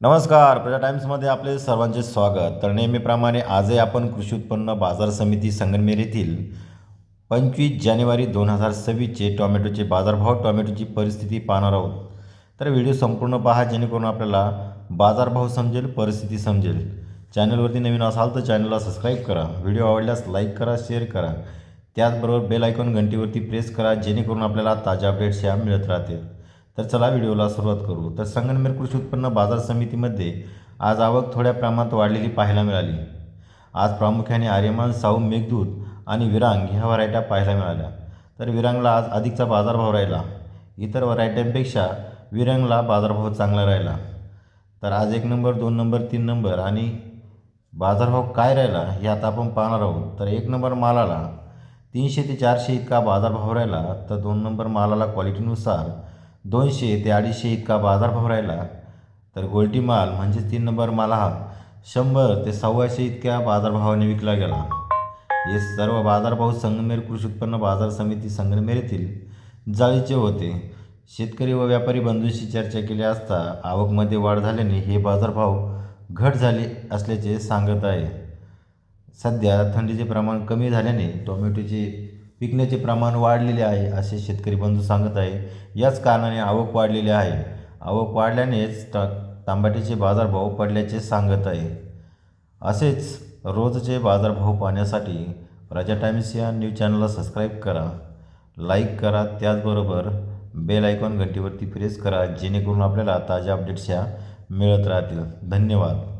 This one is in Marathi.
नमस्कार प्रजा टाइम्समध्ये आपले सर्वांचे स्वागत. तर नेहमीप्रमाणे आजही आपण कृषी उत्पन्न बाजार समिती संगमनेर येथील पंचवीस जानेवारी दोन हजार सव्वीसचे टॉमॅटोचे बाजारभाव टॉमॅटोची परिस्थिती पाहणार आहोत. तर व्हिडिओ संपूर्ण पहा जेणेकरून आपल्याला बाजारभाव समजेल परिस्थिती समजेल. चॅनलवरती नवीन असाल तर चॅनलला सबस्क्राईब करा. व्हिडिओ आवडल्यास लाईक करा शेअर करा. त्याचबरोबर बेल आयकॉन घंटीवरती प्रेस करा जेणेकरून आपल्याला ताज्या अपडेट्स ह्या मिळत राहतील. तर चला व्हिडिओला सुरुवात करू. तर संगनमेर कृषी उत्पन्न बाजार समितीमध्ये आज आवक थोड्या प्रमाणात वाढलेली पाहायला मिळाली. आज प्रामुख्याने आर्यमान साऊ मेघदूत आणि विरांग ह्या व्हरायट्या पाहायला मिळाल्या. तर विरांगला आज अधिकचा बाजारभाव राहिला. इतर व्हरायट्यांपेक्षा विरांगला बाजारभाव चांगला राहिला. तर आज एक नंबर दोन नंबर तीन नंबर आणि बाजारभाव काय राहिला हे आता आपण पाहणार आहोत. तर एक नंबर मालाला तीनशे ते चारशे इतका बाजारभाव राहिला. तर दोन नंबर मालाला क्वालिटीनुसार दोनशे ते अडीचशे इतका बाजारभाव राहिला तर गोल्टी माल म्हणजे तीन नंबर माल हा शंभर ते सव्वाशे इतक्या बाजारभावाने विकला गेला. हे सर्व बाजारभाव संगमेर कृषी उत्पन्न बाजार समिती संगमेर येथील जाळीचे होते. शेतकरी व व्यापारी बंधूंशी चर्चा केली असता आवकमध्ये वाढ झाल्याने हे बाजारभाव घट झाले असल्याचे सांगत आहे. सध्या थंडीचे प्रमाण कमी झाल्याने टोमॅटोचे पिकण्याचे प्रमाण वाढलेले आहे असे शेतकरी बंधू सांगत आहे याच कारणाने आवक वाढलेली आहे. आवक वाढल्यानेच ता तांबाटीचे बाजारभाव पडल्याचे सांगत आहे. असेच रोजचे बाजारभाव पाहण्यासाठी प्रजा टाइम्स या न्यूज चॅनलला सबस्क्राईब करा. लाईक करा. त्याचबरोबर बेल आयकॉन घंटीवरती प्रेस करा जेणेकरून आपल्याला ताज्या अपडेट्स ह्या मिळत राहतील. धन्यवाद.